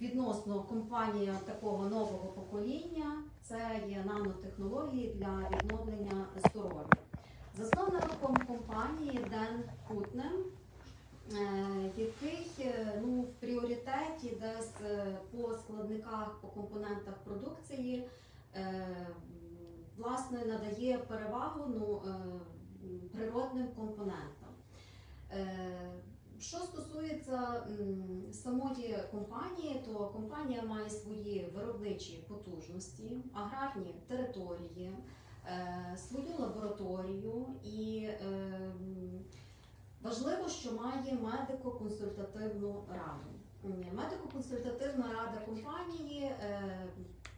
відносно компанія такого нового покоління. Це є нанотехнології для відновлення здоров'я. Засновником компанії Ден Путнем, е, який е, ну, в пріоритеті десь е, по складниках, по компонентах продукції власне надає перевагу ну, природним компонентам. Що стосується самої компанії, то компанія має свої виробничі потужності, аграрні території, е, свою лабораторію і е, важливо, що має медико-консультативну раду. Медико-консультативна рада компанії, е,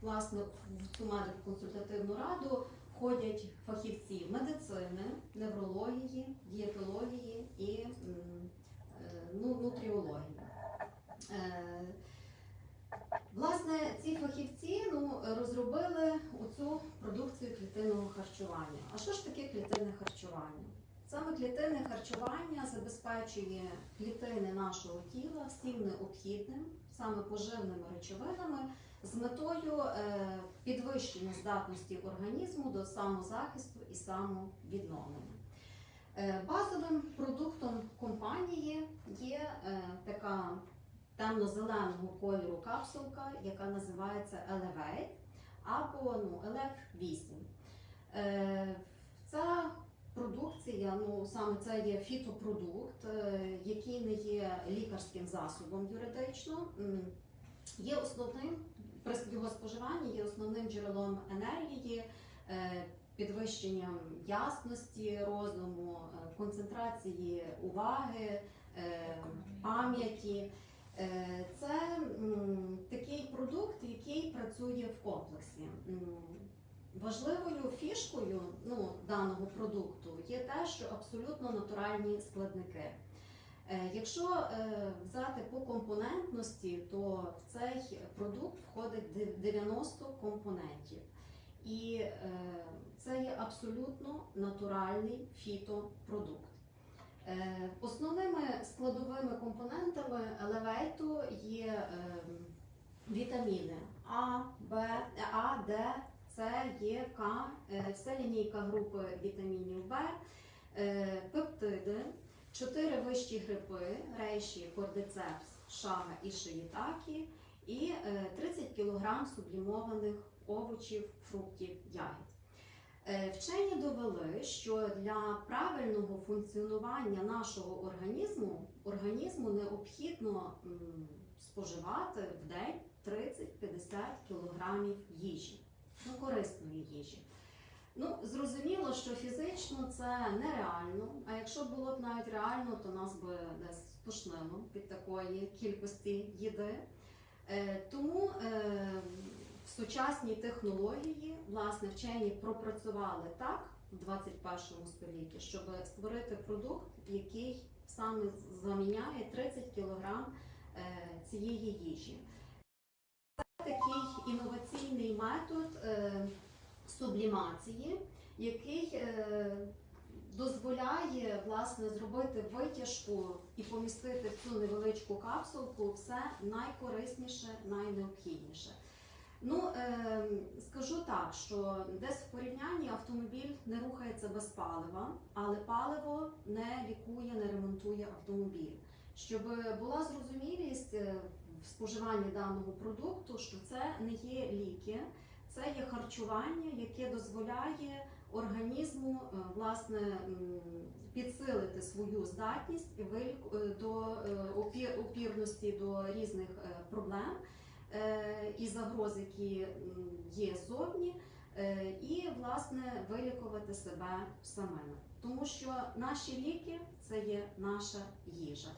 власне, в цю медико-консультативну раду входять фахівці медицини, неврології, дієтології і ну, нутріології. Е, Власне, ці фахівці ну, розробили оцю продукцію клітинного харчування. А що ж таке клітинне харчування? Саме клітинне харчування забезпечує клітини нашого тіла всім необхідним, саме поживними речовинами, з метою е, підвищення здатності організму до самозахисту і самовідновлення. Е, Базовим продуктом компанії є е, така темно-зеленого кольору капсулка, яка називається Elevate або ну, Elef 8. Е, Ця продукція, ну саме це є фітопродукт, який не є лікарським засобом юридично, є основним його споживанні є основним джерелом енергії, підвищенням ясності розуму, е, концентрації уваги, е, пам'яті. Е, Це такий продукт, який працює в комплексі. Важливою фішкою ну, даного продукту є те, що абсолютно натуральні складники. Якщо взяти по компонентності, то в цей продукт входить 90 компонентів. І е, це є абсолютно натуральний фітопродукт. Е, Основними складовими компонентами елевейту є е, вітаміни А, Б, А, Д, С, Е, К, вся лінійка групи вітамінів Б, пептиди, чотири вищі гриби, рейші, кордицепс, шага і шиїтакі, і е, 30 кг сублімованих овочів, фруктів, ягід. Е, Вчені довели, що для правильного функціонування нашого організму організму необхідно споживати в день 30-50 кг їжі, ну, корисної їжі. Ну, зрозуміло, що фізично це нереально, а якщо було б навіть реально, то нас би десь тошнило від такої кількості їди. Е, Тому е, в сучасній технології власне вчені пропрацювали так в 21 столітті, щоб створити продукт, який саме заміняє 30 кг цієї їжі. Це такий інноваційний метод е, сублімації, який е, дозволяє власне зробити витяжку і помістити в цю невеличку капсулку все найкорисніше, найнеобхідніше. Ну, е, скажу так, що десь в порівнянні автомобіль не рухається без палива, але паливо не лікує, не ремонтує автомобіль. Щоб була зрозумілість е, в споживанні даного продукту, що це не є ліки, це є харчування, яке дозволяє організму е, власне підсилити свою здатність е, до опірності до різних проблем і загроз, які є ззовні, е, і власне вилікувати себе самими. Тому що наші ліки це є наша їжа.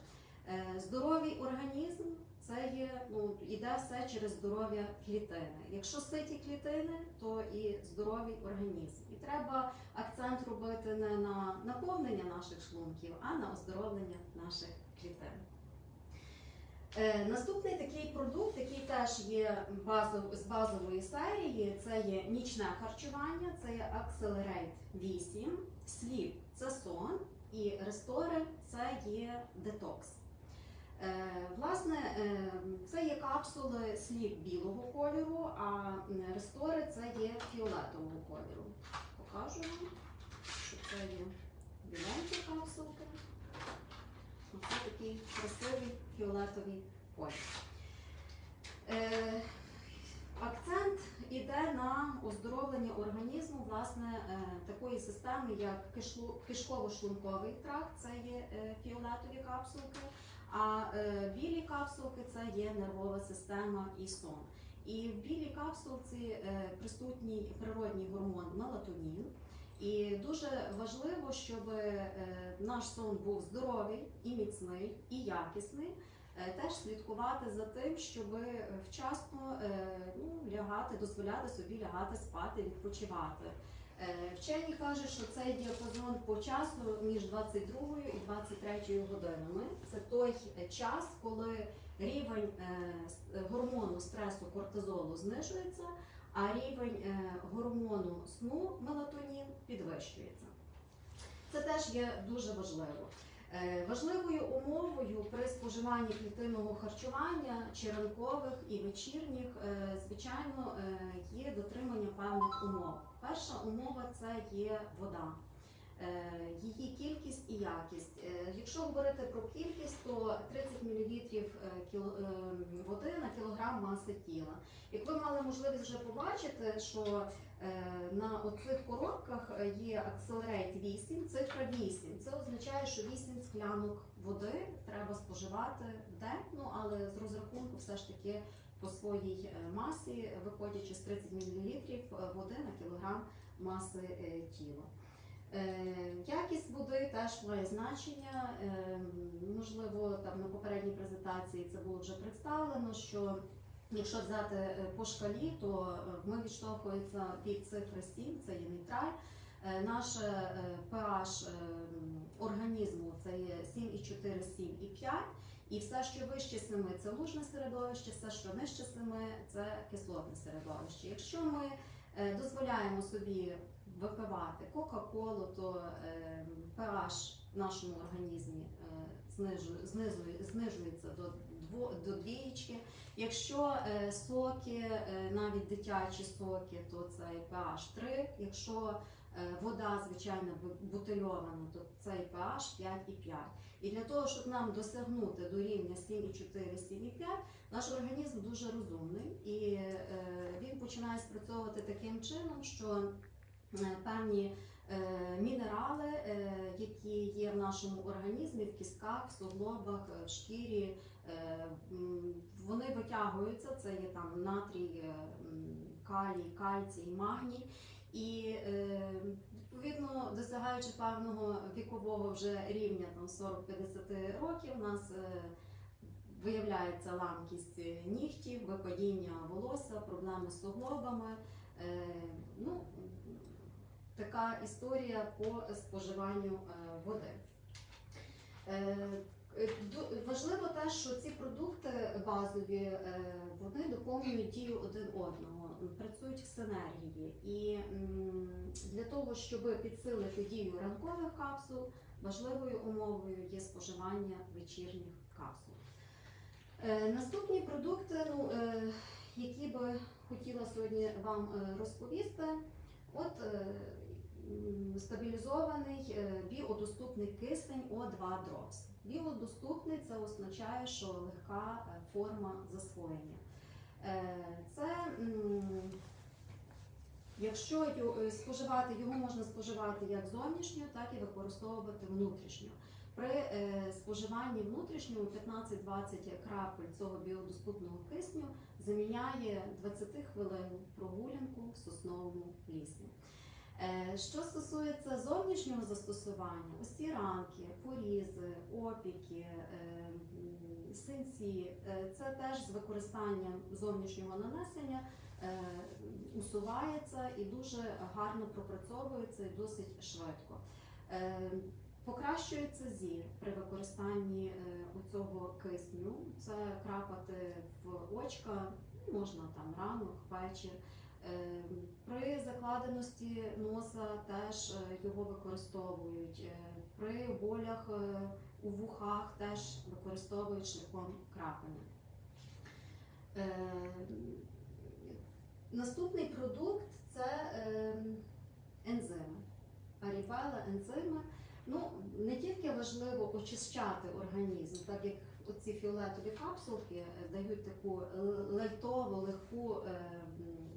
Е, Здоровий організм це є ну іде все через здоров'я клітини. Якщо ситі клітини, то і здоровий організм. І треба акцент робити не на наповнення наших шлунків, а на оздоровлення наших клітин. Е, наступний такий продукт, який теж є базов, з базової серії, це є нічне харчування, це є Accelerate 8, сліп це сон, і Restore це є детокс. Е, власне, е, це є капсули слів білого кольору, а рестори це є фіолетового кольору. Покажу вам, що це є біленькі капсулки. Оце такий красивий фіолетовий колір. Е, акцент іде на оздоровлення організму власне е, такої системи, як кишково-шлунковий тракт, це є е, фіолетові капсулки, а е, білі капсулки це є нервова система і сон. І в білій капсулці е, присутній природній гормон мелатонін. І дуже важливо, щоб е, наш сон був здоровий і міцний, і якісний. Е, Теж слідкувати за тим, щоб вчасно е, ну, лягати, дозволяти собі лягати спати, відпочивати. Вчені кажуть, що цей діапазон по часу між 22 і 23 годинами. Це той час, коли рівень гормону стресу кортизолу знижується, а рівень е, гормону сну мелатонін підвищується. Це теж є дуже важливо. Е, Важливою умовою при споживанні клітинного харчування чи ранкових і вечірніх, е, звичайно, є дотримання певних умов. Перша умова це є вода. Е, Її кількість і якість. Е, Якщо говорити про кількість, то 30 мл води на кілограм маси тіла. Як ви мали можливість вже побачити, що е, на оцих коробках е, є Accelerate 8, цифра 8. Це означає, що 8 склянок води треба споживати в день, ну але з розрахунку все ж таки по своїй е, масі, виходячи з 30 мл води на кілограм маси е, тіла. Е, Якість води теж має значення. Е, Можливо, там на попередній презентації це було вже представлено, що якщо взяти е, по шкалі, то ми відштовхується від цифри 7, це є нейтраль. Наше е, pH організму це є 7,4, 7,5. І все, що вище 7 це лужне середовище, все, що нижче 7 це кислотне середовище. Якщо ми дозволяємо собі випивати Кока-Колу, то pH в нашому організмі е, знижується до, двієчки. Якщо е, соки, е, навіть дитячі соки, то це pH 3. Якщо вода, звичайно, бутильована, то цей pH 5,5. І для того, щоб нам досягнути до рівня 7,4, 7,5, наш організм дуже розумний і він починає спрацьовувати таким чином, що певні е, мінерали, е, які є в нашому організмі, в кістках, в суглобах, е, в шкірі, е, вони витягуються. Це є там натрій, е, калій, кальцій, магній. І е, відповідно досягаючи певного вікового вже рівня там 40-50 років, у нас е, виявляється ламкість нігтів, випадіння волосся, проблеми з суглобами. Е, ну, така історія по споживанню е, води. Е, Важливо те, що ці продукти базові е, вони доповнюють дію один одного, працюють в синергії. І для того, щоб підсилити дію ранкових капсул, важливою умовою є споживання вечірніх капсул. Наступні продукти, ну, які би хотіла сьогодні вам розповісти, от стабілізований е, біодоступний кисень О2 Drops. Біодоступний це означає, що легка е, форма засвоєння. Е, Це Якщо споживати його можна споживати як зовнішньо, так і використовувати внутрішньо. При споживанні внутрішнього 15-20 крапель цього біодоступного кисню заміняє 20 хвилин прогулянку в сосновому лісі. Е, Що стосується зовнішнього застосування, ось ці ранки, порізи, опіки, е, синці, е, це теж з використанням зовнішнього нанесення усувається і дуже гарно пропрацьовується і досить швидко. Покращується зір при використанні цього кисню. Це крапати в очка, ну, можна там ранок, вечір. Е, При закладеності носа теж е, його використовують. Е, При болях е, у вухах теж використовують шляхом крапання. Е, Наступний продукт це е, ензими. Арібела, ензими. Ну, не тільки важливо очищати організм, так як оці фіолетові капсулки е, дають таку лайтову, легку е,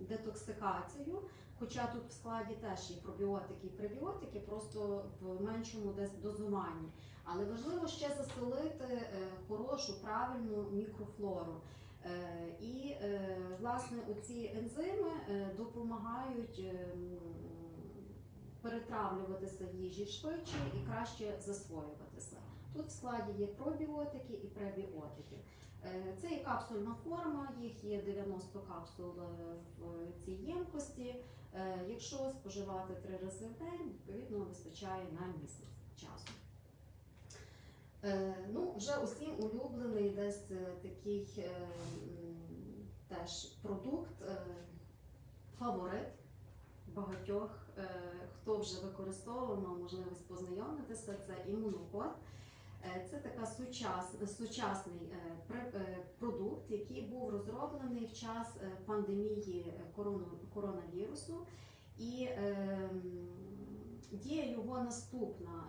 детоксикацію. Хоча тут в складі теж є пробіотики і пребіотики, просто в меншому дозуванні. Але важливо ще заселити е, хорошу, правильну мікрофлору. І власне оці ензими допомагають перетравлюватися в їжі швидше і краще засвоюватися. Тут в складі є пробіотики і пребіотики. Е, Це є капсульна форма, їх є 90 капсул е, в цій ємкості. Е, Якщо споживати три рази в день, відповідно вистачає на місяць часу. Е, Ну, вже усім улюблений десь е, такий е, теж продукт, е, фаворит багатьох, е, хто вже використовував, мав можливість познайомитися, це імунокод. Е, Це така сучас, сучасний е, е, продукт, який був розроблений в час пандемії коронавірусу. І е, дія його наступна.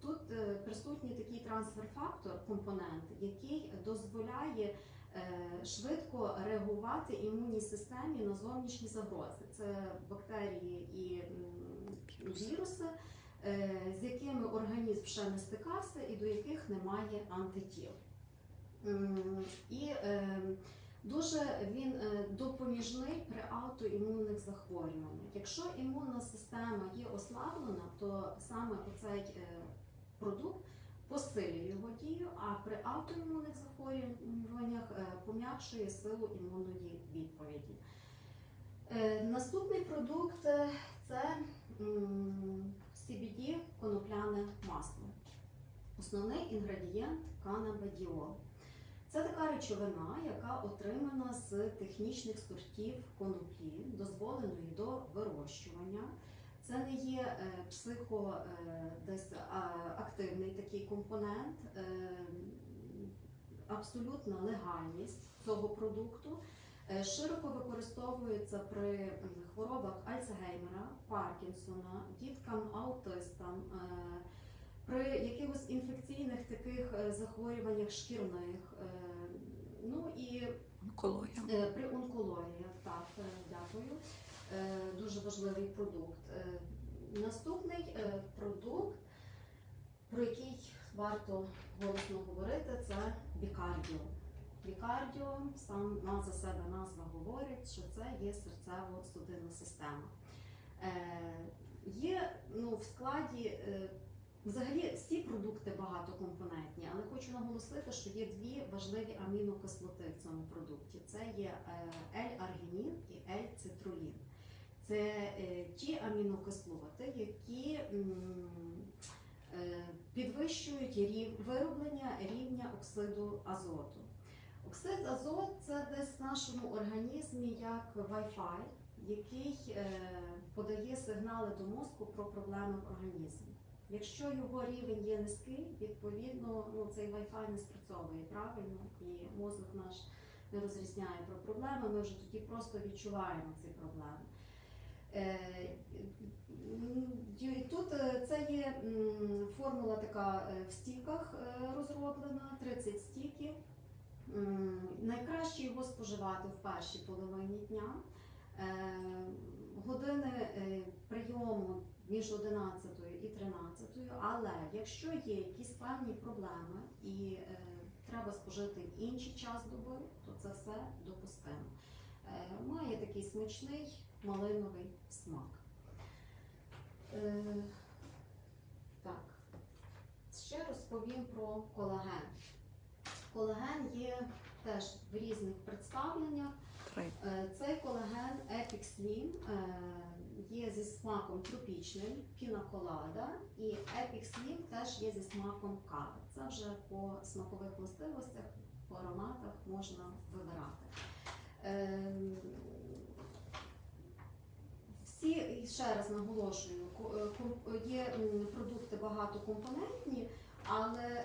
Тут присутній такий трансфер-фактор, компонент, який дозволяє швидко реагувати імунній системі на зовнішні загрози. Це бактерії і віруси, з якими організм ще не стикався і до яких немає антитіл. І е, дуже він е, допоміжний при аутоімунних захворюваннях. Якщо імунна система є ослаблена, то саме оцей е, продукт посилює його дію, а при автоімунних захворюваннях е, пом'якшує силу імунної відповіді. Е, Наступний продукт е, це CBD конопляне масло. Основний інгредієнт канабедіол. Це така речовина, яка отримана з технічних сортів коноплі, дозволеної до вирощування. Це не є е, психо е, такий компонент, е, абсолютна легальність цього продукту. Е, Широко використовується при хворобах Альцгеймера, Паркінсона, діткам, аутистам, е, при якихось інфекційних таких е, захворюваннях шкірних. Ну і Онкологія. При онкологіях, так, дякую. Дуже важливий продукт. Наступний продукт, про який варто голосно говорити, це бікардіо. Бікардіо, сам за себе назва говорить, що це є серцево-судинна система. Е, Є ну, в складі е, Взагалі всі продукти багатокомпонентні, але хочу наголосити, що є дві важливі амінокислоти в цьому продукті. Це є е, L-аргінін і L-цитрулін. Це ті амінокислоти, які підвищують вироблення рівня оксиду азоту. Оксид азот це десь в нашому організмі як Wi-Fi, який е, подає сигнали до мозку про проблеми в організмі. Якщо його рівень є низький, відповідно ну, цей Wi-Fi не спрацьовує правильно, і мозок наш не розрізняє про проблеми, ми вже тоді просто відчуваємо ці проблеми. Е, Тут е, це є формула така в стіках розроблена, 30 стіків. Найкраще його споживати в першій половині дня. Е, Години е, прийому між 11 і 13, але якщо є якісь певні проблеми і е, треба спожити інший час доби, то це все допустимо. Має такий смачний малиновий смак. Так, ще розповім про колаген. Колаген є теж в різних представленнях. Е, Цей колаген Epic Slim е, є зі смаком тропічним, пінаколада, і Epic Slim теж є зі смаком кави. Це вже по смакових властивостях, по ароматах можна вибирати. Ем, Всі, ще раз наголошую, е, є продукти багатокомпонентні, але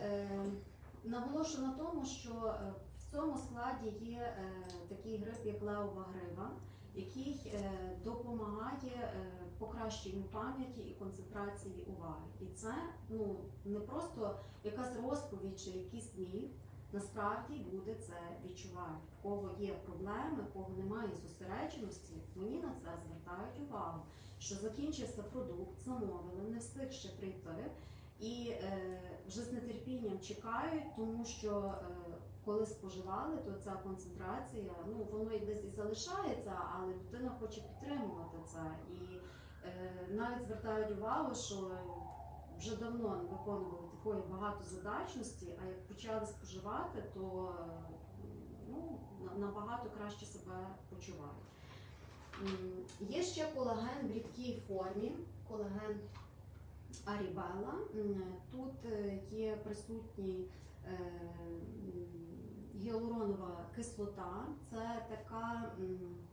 наголошую на тому, що е, в цьому складі є е, такий гриб, як левова грива, який е, допомагає покращенню пам'яті і концентрації уваги. І це ну не просто якась розповідь чи якийсь міф. Насправді люди це відчувають. В кого є проблеми, в кого немає зосередженості, мені на це звертають увагу, що закінчився продукт, замовили, не встиг ще прийти, і е, вже з нетерпінням чекають, тому що е, коли споживали, то ця концентрація, ну воно і десь і залишається, але людина хоче підтримувати це. І е, навіть звертають увагу, що вже давно не виконували такої багатозадачності, а як почали споживати, то ну, набагато краще себе почувають. Є ще колаген в рідкій формі, колаген арібела. Тут е, є присутній е, гіалуронова кислота. Це така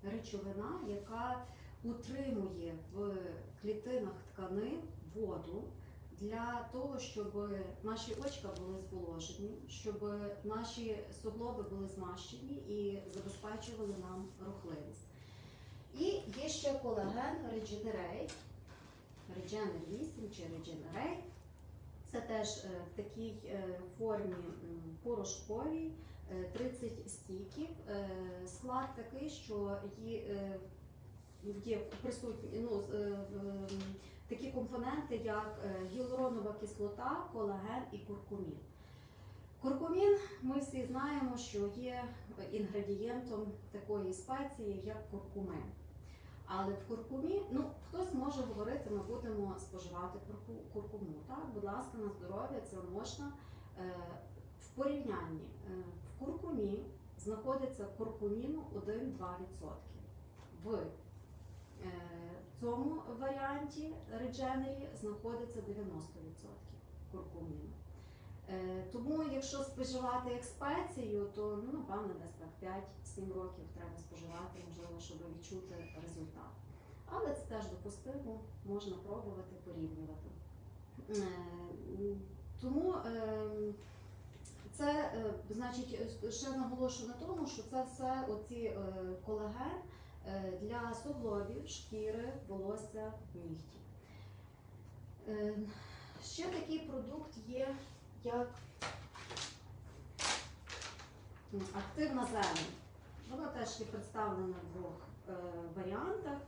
речовина, яка утримує в клітинах тканин воду для того, щоб наші очка були зволожені, щоб наші суглоби були змащені і забезпечували нам рухливість. І є ще колаген Regenerate, Regener 8 чи Regenerate. Це теж е, в такій е, формі порошковій, е, 30 стіків. Е, Склад такий, що є, присутні ну, такі компоненти, як гіалуронова кислота, колаген і куркумін. Куркумін ми всі знаємо, що є інгредієнтом такої спеції, як куркумин. Але в куркумі, ну хтось може говорити, ми будемо споживати куркуму. Так, будь ласка, на здоров'я це можна. Е, в порівнянні е, в куркумі знаходиться куркуміну 1-2%. В е, цьому варіанті редженері знаходиться 90% куркуміну. Е, Тому, якщо споживати як спецію, то ну, напевно десь так 5-7 років треба споживати, можливо, щоб відчути результат. Але це теж допустимо, можна пробувати, порівнювати. Е, Тому е, це, значить, ще наголошую на тому, що це все оці колаген для суглобів, шкіри, волосся, нігтів. Ще такий продукт є, як активна зелень. Вона теж є представлена в двох е, варіантах.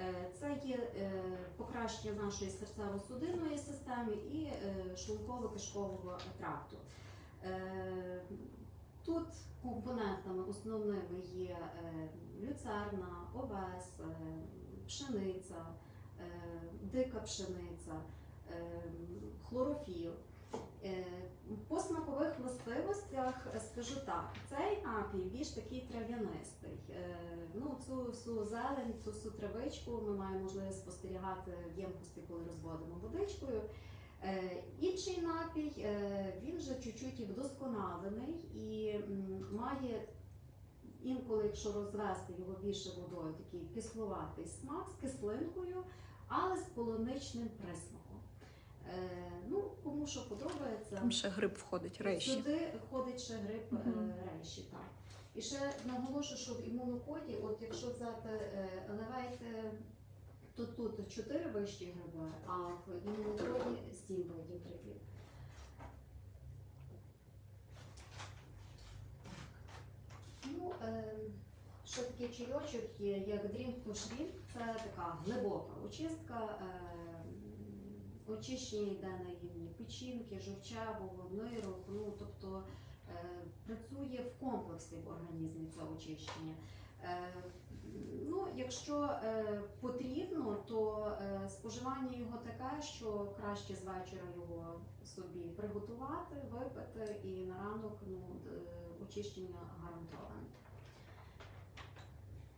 Е, Це є е, покращення нашої серцево-судинної системи і е, шлунково-кишкового тракту. Тут компонентами основними є люцерна, овес, пшениця, дика пшениця, хлорофіл. Е, По смакових властивостях скажу так, цей напій більш такий трав'янистий. Е, Ну, цю всю зелень, цю всю травичку ми маємо можливість спостерігати в ємкості, коли розводимо водичкою. Е, Інший напій, він вже чуть-чуть вдосконалений і має інколи, якщо розвести його більше водою, такий кисловатий смак з кислинкою, але з полуничним присмаком. Е, Ну, кому що подобається. Там ще гриб входить, рейші. Сюди входить ще гриб Мгм. рейші, так. І ще наголошую, що в імунокоді, от якщо взяти е, то тут 4 вищі гриби, а в імунокоді 7 видів грибів. Ну, е, ще такий чайочок є, як Dream to Shrimp. Це така глибока очистка. Е, очищення йде на рівні печінки, жовчевого, нирок, ну тобто е, працює в комплексі в організмі це очищення. Е, ну, якщо е, потрібно, то споживання його таке, що краще з вечора його собі приготувати, випити і на ранок ну, очищення гарантоване.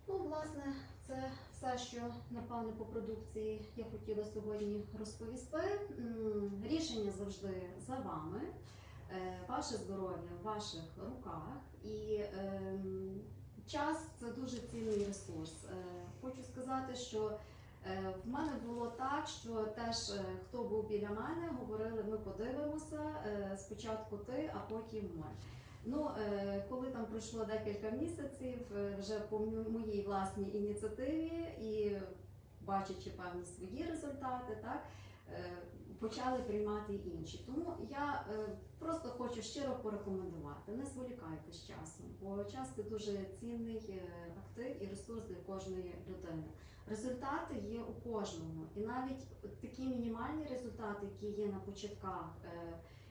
Ну, власне, це все, що напевне по продукції я хотіла сьогодні розповісти. Рішення завжди за вами. Е, Ваше здоров'я в ваших руках. І ем, час це дуже цінний ресурс. Е, Хочу сказати, що е, в мене було так, що теж е, хто був біля мене, говорили, ми подивимося, е, спочатку ти, а потім ми. Ну, е, коли там пройшло декілька місяців, е, вже по моїй власній ініціативі і бачачи певні свої результати, так е, почали приймати інші. Тому я просто хочу щиро порекомендувати: не зволікайте з часом, бо час це дуже цінний актив і ресурс для кожної людини. Результати є у кожному, і навіть такі мінімальні результати, які є на початках.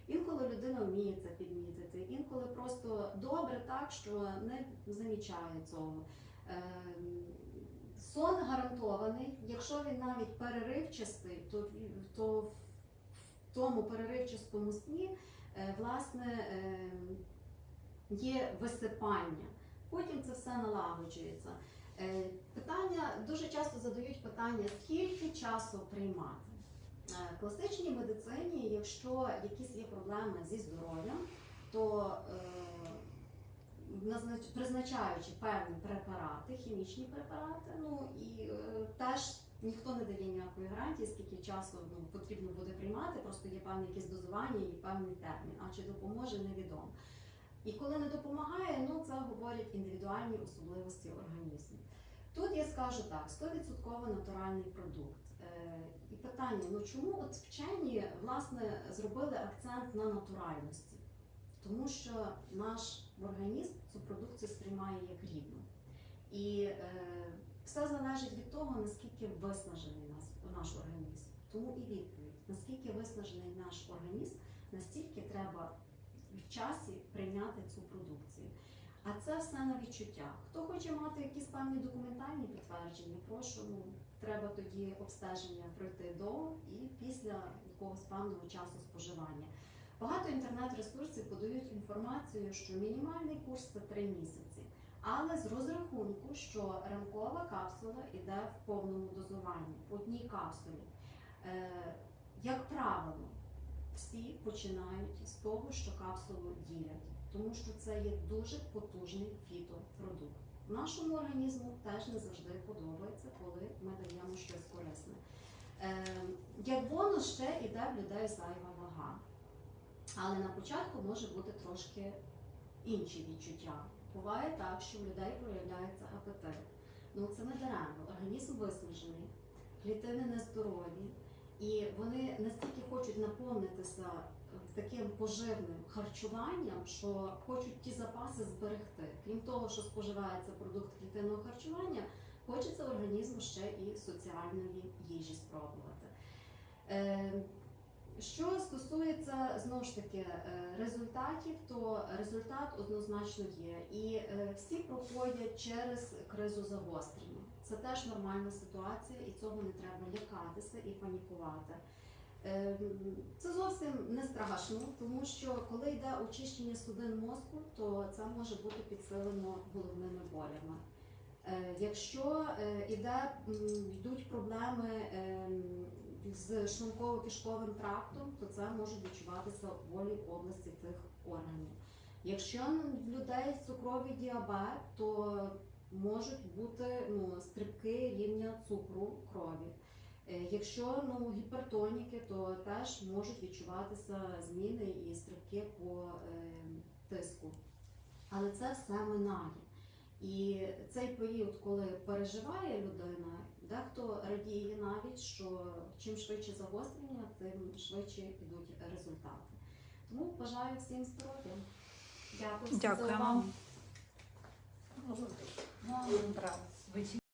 Інколи людина вміє це підмітити, інколи просто добре так, що не замічає цього. Ем, Сон гарантований, якщо він навіть переривчастий, то, то в тому переривчастому сні е, власне ем, є висипання. Потім це все налагоджується. Е, Питання дуже часто задають питання, скільки часу приймати. Е, класичній медицині, якщо якісь є проблеми зі здоров'ям, то е, призначаючи певні препарати, хімічні препарати, ну і е, теж ніхто не дає ніякої гарантії, скільки часу ну, потрібно буде приймати, просто є певне якесь дозування і певний термін. А чи допоможе, невідомо. І коли не допомагає, ну це говорять індивідуальні особливості організму. Тут я скажу так: 100% натуральний продукт. Е, І питання: ну чому от вчені власне зробили акцент на натуральності? Тому що наш організм цю продукцію сприймає як рідну. І е, все залежить від того, наскільки виснажений нас, наш організм. Тому і відповідь, наскільки виснажений наш організм, настільки треба в часі прийняти цю продукцію. А це все на відчуттях. Хто хоче мати якісь певні документальні підтвердження, прошу, ну, треба тоді обстеження пройти до і після якогось певного часу споживання. Багато інтернет-ресурсів подають інформацію, що мінімальний курс це 3 місяці, але з розрахунку, що ранкова капсула йде в повному дозуванні, по одній капсулі. Е, як правило, всі починають з того, що капсулу ділять, тому що це є дуже потужний фітопродукт. Нашому організму теж не завжди подобається, коли ми даємо щось корисне. Е, як бонус ще йде в людей зайва вага. Але на початку може бути трошки інші відчуття. Буває так, що в людей проявляється апетит. Ну це не даремно. Організм виснажений, клітини нездорові, і вони настільки хочуть наповнитися таким поживним харчуванням, що хочуть ті запаси зберегти. Крім того, що споживається продукт клітинного харчування, хочеться організму ще і соціальної їжі спробувати. Е, що стосується знову ж таки е, результатів, то результат однозначно є. І е, всі проходять через кризу загострення. Це теж нормальна ситуація, і цього не треба лякатися і панікувати. Е, Це зовсім не страшно, тому що коли йде очищення судин мозку, то це може бути підсилено головними болями. Е, Якщо е, іде, м, йдуть проблеми ем, з шлунково-кишковим трактом, то це можуть відчуватися болі в області цих органів. Якщо в людей цукровий діабет, то можуть бути ну, стрибки рівня цукру крові. Е, Якщо ну, гіпертоніки, то теж можуть відчуватися зміни і стрибки по е, тиску. Але це все минає. І цей період, коли переживає людина, дехто радіє навіть, що чим швидше загострення, тим швидше йдуть результати. Тому бажаю всім здоров'я. Дякую всім за увагу.